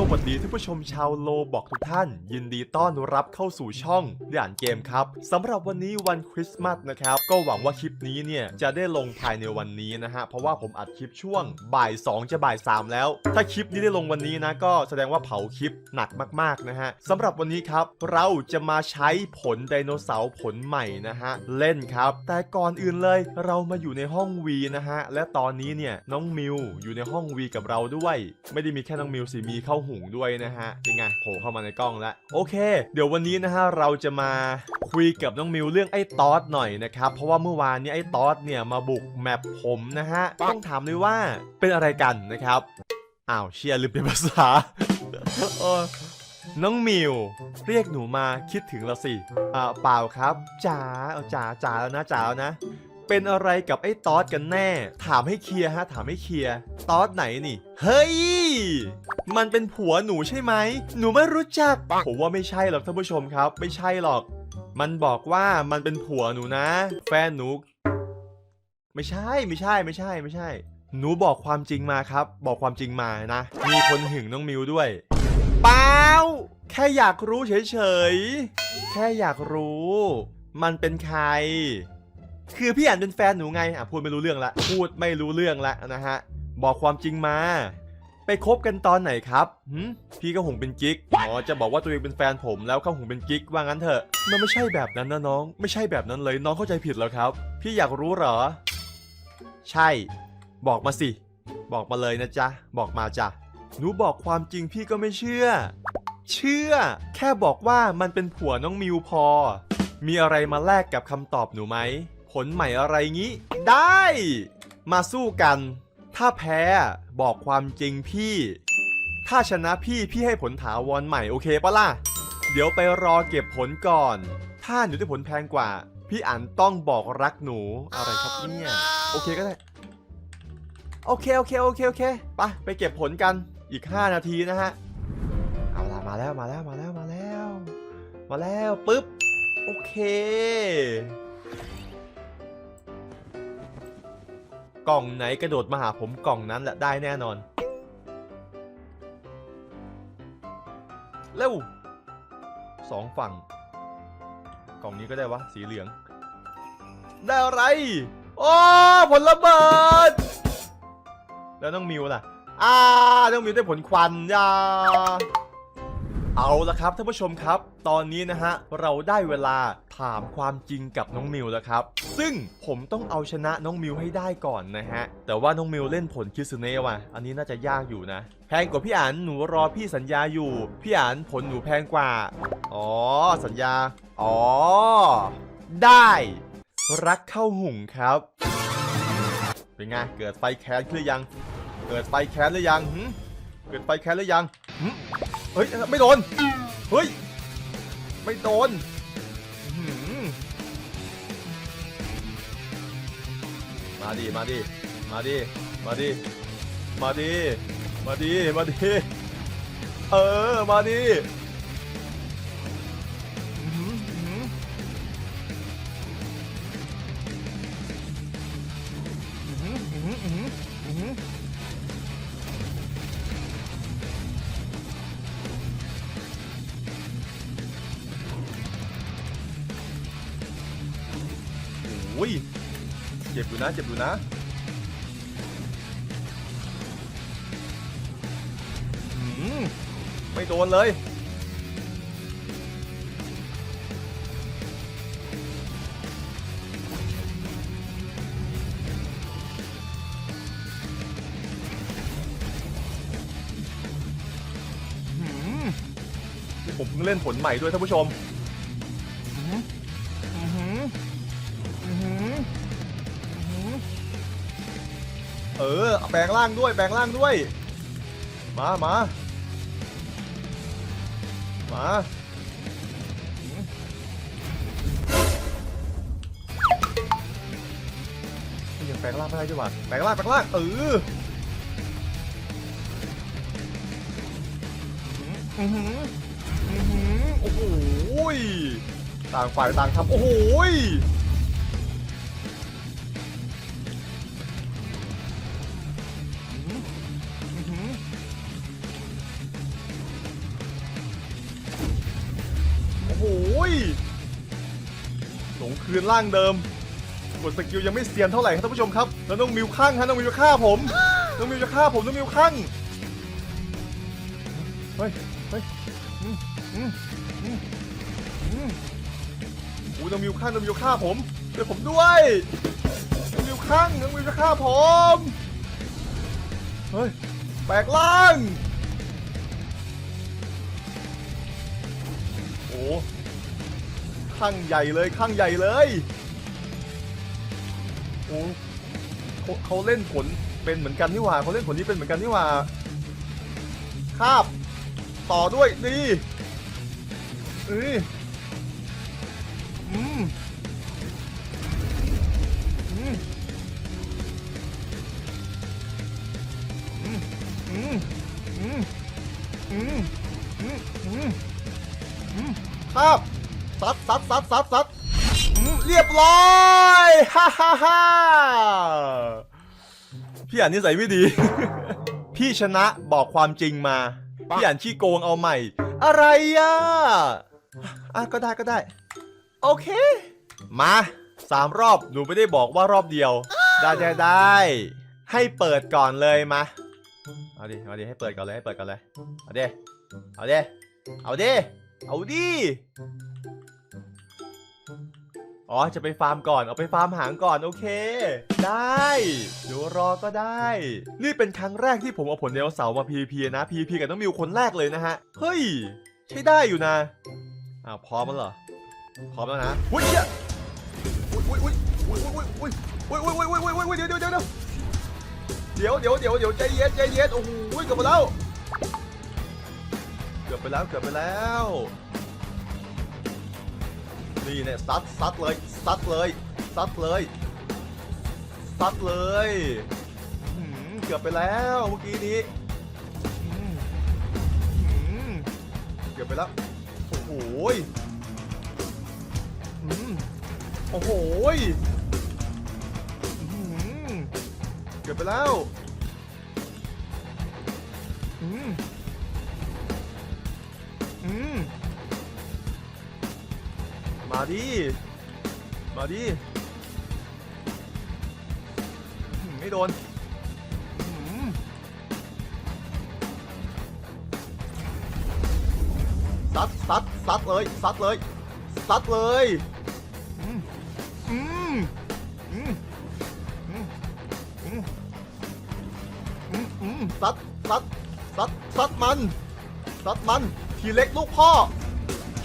สวัสดีท่านผู้ชมชาวโลบอกทุกท่าน ยินดีต้อนรับเข้าสู่ช่องด่านเกมครับสำหรับวันนี้วันคริสต์มาสนะครับ ก็หวังว่าคลิปนี้เนี่ยจะได้ลงภายในวันนี้นะฮะ เพราะว่าผมอัดคลิปช่วงบ่าย 2 จะบ่าย 3 แล้ว ถ้าคลิปนี้ได้ลงวันนี้นะ ก็แสดงว่าเผาคลิปหนักมากๆนะฮะสำหรับวันนี้ครับ เราจะมาใช้ผลไดโนเสาร์ผลใหม่นะฮะเล่นครับ แต่ก่อนอื่นเลย เรามาอยู่ในห้องวีนะฮะและตอนนี้เนี่ยน้องมิวอยู่ในห้องวีกับเราด้วย ไม่ได้มีแค่น้องมิวสิมีเข้าหุงด้วยนะฮะยังไงโผล่เข้ามาในกล้องแล้วโอเค เดี๋ยววันนี้นะฮะเราจะมาคุยกับน้องมิวเรื่องไอ้ตอสหน่อยนะครับ เพราะว่าเมื่อวานนี้ไอ้ตอสเนี่ยมาบุกแมปผมนะฮะต้องถามเลยว่าเป็นอะไรกันนะครับอ้าวเชียร์ลืมเป็นภาษาน้องมิว เรียกหนูมาคิดถึงเราสิอ่าเปล่าครับจ๋าเอาจ๋าจ๋าแล้วนะจ๋าแล้วนะ เป็นอะไรกับไอ้ตอสกันแน่ ถามให้เคลียร์ฮะ ถามให้เคลียร์ตอสไหนนี่ เฮ้ย มันเป็นผัวหนูใช่ไหม หนูไม่รู้จัก ผมว่าไม่ใช่หรอกท่านผู้ชมครับ ไม่ใช่หรอก มันบอกว่ามันเป็นผัวหนูนะ แฟนหนู ไม่ใช่ไม่ใช่ไม่ใช่ไม่ใช่ หนูบอกความจริงมาครับ บอกความจริงมานะ มีคนหึงน้องมิวด้วยเปล่าแค่อยากรู้เฉยๆ แค่อยากรู้ มันเป็นใคร คือพี่อ่านเป็นแฟนหนูไงอะพูดไม่รู้เรื่องละ พูดไม่รู้เรื่องละนะฮะ บอกความจริงมา ไปคบกันตอนไหนครับหืมพี่ก็หงเป็นกิ๊กอ๋อจะบอกว่าตัวเองเป็นแฟนผมแล้วก็หงเป็นกิ๊กว่างั้นเถอะ มันไม่ใช่แบบนั้นนะน้อง ไม่ใช่แบบนั้นเลยน้องเข้าใจผิดแล้วครับ พี่อยากรู้เหรอ ใช่ บอกมาสิ บอกมาเลยนะจ๊ะ บอกมาจ้ะ หนูบอกความจริงพี่ก็ไม่เชื่อ เชื่อ แค่บอกว่ามันเป็นผัวน้องมิวพอ มีอะไรมาแลกกับคำตอบหนูไหม ผลใหม่อะไรงี้ ได้ มาสู้กัน ถ้าแพ้บอกความจริงพี่ ถ้าชนะพี่พี่ให้ผลถาวรใหม่โอเคปะล่ะ เดี๋ยวไปรอเก็บผลก่อน ถ้าหนูได้ผลแพงกว่า พี่อันต้องบอกรักหนูอะไรครับเนี่ยโอเคก็ได้ โอเคโอเคโอเคโอเคไปไปเก็บผลกันอีก 5 นาทีนะฮะเอาละมาแล้วมาแล้วมาแล้วมาแล้ว มาแล้วปุ๊บโอเค กล่องไหนกระโดดมาหาผมกล่องนั้นแหละได้แน่นอน เร็วสองฝั่ง กล่องนี้ก็ได้วะ สีเหลือง ได้อะไรโอ้ผลระเบิด แล้วน้องมิวล่ะอ่าน้องมิวได้ผลควันยาเอาละครับท่านผู้ชมครับ ตอนนี้นะฮะ เราได้เวลาถามความจริงกับน้องมิวแล้วครับ ซึ่งผมต้องเอาชนะน้องมิวให้ได้ก่อนนะฮะ แต่ว่าน้องมิวเล่นผลคิสเนะว่ะ อันนี้น่าจะยากอยู่นะ แพงกว่าพี่อันหนูรอพี่สัญญาอยู่ พี่อันผลหนูแพงกว่า อ๋อ สัญญา อ๋อ ได้ รักเข้าหุ่งครับ เป็นไง เกิดไฟแค้นหรือยัง เกิดไฟแค้นหรือยัง เกิดไฟแค้นหรือยังเฮ้ย ไม่โดน เฮ้ย ไม่โดนมาดิมาดิมาดิมาดิมาดิมาดิมาดิเออ มาดิ จ็บอยู่นะเจ็บอยู่นะไม่โดนเลยหืมนี่ผมเพิ่งเล่นผลใหม่ด้วยท่านผู้ชม แปลงร่างด้วยแปลงร่างด้วย มามามาหืมยังแปลงร่างไม่ได้ด้วยว่ะแปลงร่างแปลงร่างเอออือหืออือหือโอ้โหยต่างฝ่ายต่างทำโอ้โห คืนร่างเดิมกดสกิลยังไม่เซียนเท่าไหร่ครับท่านผู้ชมครับแล้วน้องมิวข้างฮะน้องมิวจะฆ่าผมน้องมิวจะฆ่าผมน้องมิวข้างเฮ้ยเฮ้ยอืมอืมอืมอืมอู้น้องมิวข้างน้องมิวฆ่าผมช่วยวผมด้วยน้องมิวข้างน้องมิวจะฆ่าผมเฮ้ยแบกล่างโอ้ ข้างใหญ่เลยข้างใหญ่เลยโอ้เขาเขาเล่นผลเป็นเหมือนกันนี่หว่าเขาเล่นผลนี้เป็นเหมือนกันนี่หว่าคาบต่อด้วยนี่เอ้ยอืมอืมอืมอืมอืมอืมอืมอืมอืมคาบ ซัดซัดซัดซัดซัดอืมเรียบร้อยฮ่าฮ่าฮ่าพี่อ่านนิสัยไม่ดี พี่ชนะบอกความจริงมา พี่อ่านขี้โกงเอาใหม่ อะไรอะอะก็ได้ก็ได้ โอเค มาสามรอบหนูไม่ได้บอกว่ารอบเดียว ได้ได้ได้ ให้เปิดก่อนเลยมา เอาดิ เอาดิ ให้เปิดก่อนเลย ให้เปิดก่อนเลย เอาดิ เอาดิ เอาดิ เอาดิอ๋ อ๋อ จะไปฟาร์มก่อน เอาไปฟาร์มหางก่อน โอเค ได้ เดี๋ยวรอก็ได้ นี่เป็นครั้งแรกที่ผมเอาผลเดลเสาร์มา PVP นะ PVP กับน้องมิวคนแรกเลยนะฮะ เฮ้ย ใช้ได้อยู่นะ อ้าวพร้อมแล้วเหรอ พร้อมแล้วนะอุ้ยเชี่ยอุ้ยอุ้ยอุ้ยอุ้ยอุ้ยอุ้ยอุ้ยอุ้ยอุ้ยอุ้ยอุ้ยอุ้ยเดี๋ยวเดี๋ยวเดี๋ยวเดี๋ยวเดี๋ยวเดี๋ยวเดี๋ยวใจเย็นใจเย็นโอ้โหเกือบไปแล้ว เกือบไปแล้วเกือบไปแล้ว นี่เนี่ยซัดซัดเลยซัดเลยซัดเลยซัดเลยเกือบไปแล้วเมื่อกี้นี้เกือบไปแล้วโอ้โหย่โอ้โหยเกือบไปแล้วหืมหืม มาดิ มาดิ ไม่โดนซัดซัดซัดเลยซัดเลยซัดเลยอืมอืมอืมอืมอืมอืมอืมซัดซัดซัดซัดมันซัดมันทีเล็กลูกพ่อ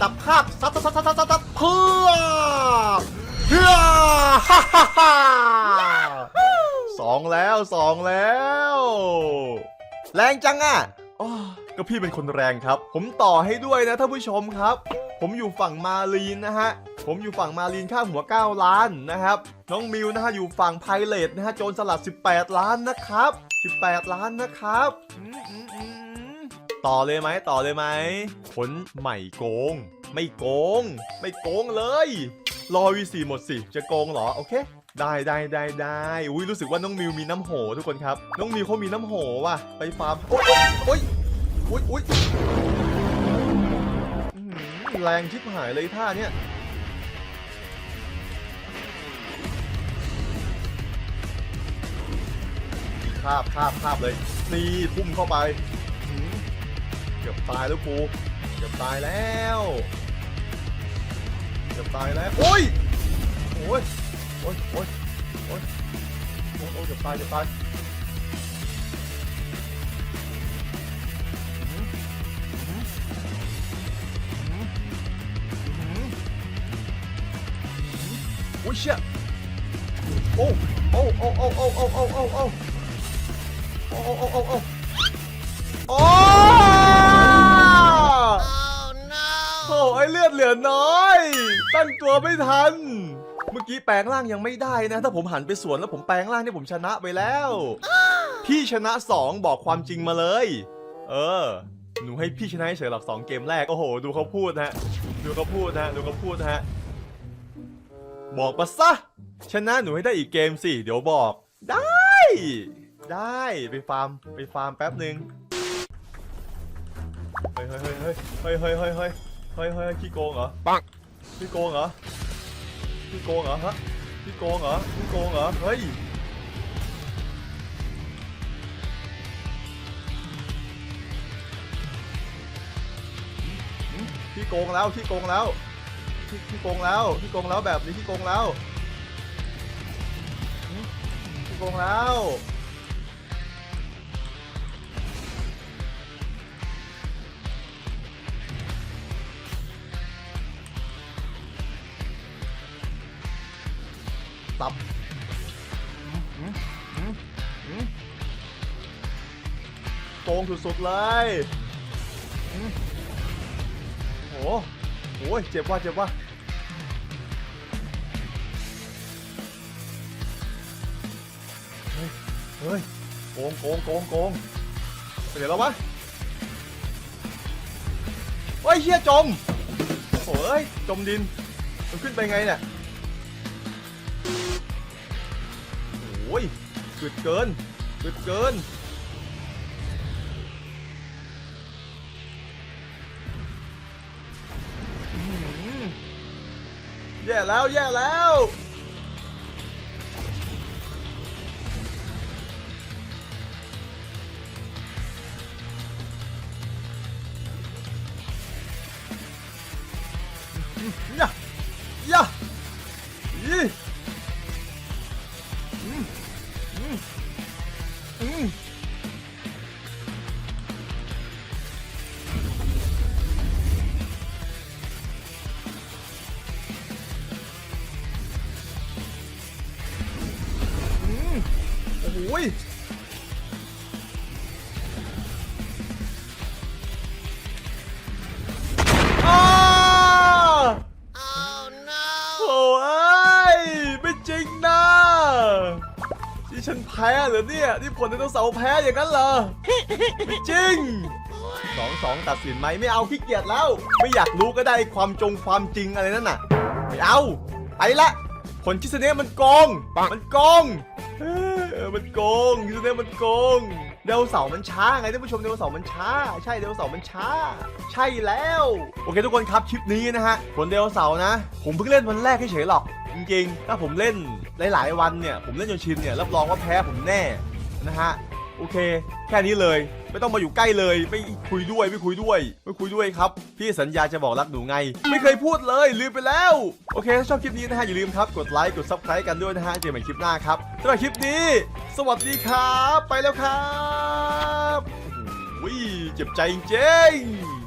จับคาบซัดซัดซัดซัดซัดเพื่อเพื่อฮ่าฮ่าฮ่าสองแล้วสองแล้ว แรงจังอะอ้อก็พี่เป็นคนแรงครับ ผมต่อให้ด้วยนะท่านผู้ชมครับ ผมอยู่ฝั่งมาลีนนะฮะ ผมอยู่ฝั่งมาลีนค่าหัว 9 ล้านนะครับ น้องมิวนะฮะอยู่ฝั่งไพเรตนะฮะโจรสลัด 18 ล้านนะครับ 18 ล้านนะครับอืมอืมอืม ต่อเลยไหมต่อเลยไหมผลใหม่โกง ไม่โกง ไม่โกงเลย รอวีสีหมดสิ จะโกงเหรอ โอเค ได้ได้ได้ได้อุ้ยรู้สึกว่าน้องมิวมีน้ำโหทุกคนครับ น้องมิวเขามีน้ำโหว่ะ ไปฟาร์ม โอ๊ยโอ๊ยโอ๊ยโอ๊ยแรงชิบหายเลยท่าเนี้ยคาบคาบคาบเลย นี่ทุ่มเข้าไป เกือบตายแล้วกูเกือบตายแล้วเกือบตายแล้วโอ้ยโอ้ยโอ้ยโอ้ยโอ้ยโอ้ยเกือบตายเกือบตายหืมหืมหืมหืมโอ้ยเชี่ยโอ้โอ้โอ้โอ้โอ้โอ้โอ้โอ้โอ้โอ้โอ้โอ้โอ้ โอ้โอ้โอ้ไอเลือดเหลือน้อย ตั้งตัวไม่ทัน เมื่อกี้แปลงร่างยังไม่ได้นะ ถ้าผมหันไปสวนแล้วผมแปลงร่างเนี่ยผมชนะไปแล้ว พี่ชนะ2บอกความจริงมาเลย เออ หนูให้พี่ชนะเฉยหรอกสองเกมแรก โอ้โห ดูเขาพูดฮะ ดูเขาพูดฮะ ดูเขาพูดฮะ บอกมาซะ ชนะหนูให้ได้อีกเกมสิ เดี๋ยวบอก ได้ ได้ไปฟาร์มไปฟาร์มแป๊บหนึ่งเฮ้ยเฮ้ยเฮ้ยเฮ้ยเฮ้ยเฮ้ย เฮ้ยเฮ้ยเฮ้ยเฮ้ยขี้โกงเหรอปังขี้โกงเหรอขี้โกงเหรอฮะขี้โกงเหรอขี้โกงเหรอเฮ้ยหืมขี้โกงแล้วขี้โกงแล้วขี้ขี้โกงแล้วขี้โกงแล้วแบบนี้ขี้โกงแล้วหืมขี้โกงแล้ว ตับโกงสุดๆเลยหืมโหเจ็บว่ะเจ็บว่ะเฮ้ย เฮ้ย โกงโกงโกงโกงไปไหนแล้ววะเฮ้ยเฮียจมโอ้ย จมดิน มันขึ้นไปไงเนี่ย อ้ยกึดเกินกึดเกินอื้อหือแย่แล้วแย่แล้ว โอ้โหยอ้า Oh no! โอ้ยไม่จริงนะที่ฉันแพ้เหรอเนี่ยนี่ผลไดโนเสาร์แพ้อย่างนั้นเหรอไม่จริงสองสองตัดสินไหมไม่เอาขี้เกียจแล้ว ไม่อยากรู้ก็ได้ความจงความจริงอะไรนั่นน่ะไม่เอาไปละผลคิสเนะมันโกงปังมันโกง เออมันโกงคิสเนะมันโกงเดวเสาร์มันช้าไงท่านผู้ชมเดวเสาร์มันช้า ใช่เดวเสาร์มันช้า ใช่แล้ว โอเคทุกคนครับคลิปนี้นะฮะผลเดวเสาร์นะ ผมเพิ่งเล่นวันแรกเฉยๆหรอก จริงๆ ถ้าผมเล่นหลายๆวันเนี่ย ผมเล่นจนชินเนี่ยรับรองว่าแพ้ผมแน่นะฮะ โอเค แค่นี้เลย ไม่ต้องมาอยู่ใกล้เลย ไม่คุยด้วยไม่คุยด้วย ไม่คุยด้วยครับ พี่สัญญาจะบอกรักหนูไง ไม่เคยพูดเลยลืมไปแล้ว โอเคถ้าชอบคลิปนี้นะฮะอย่าลืมครับกดไลค์กดซับสไครต์กันด้วยนะฮะเจอกันใหม่คลิปหน้าครับสำหรับคลิปนี้ สวัสดีครับ ไปแล้วครับวิ่งเจ็บใจจริง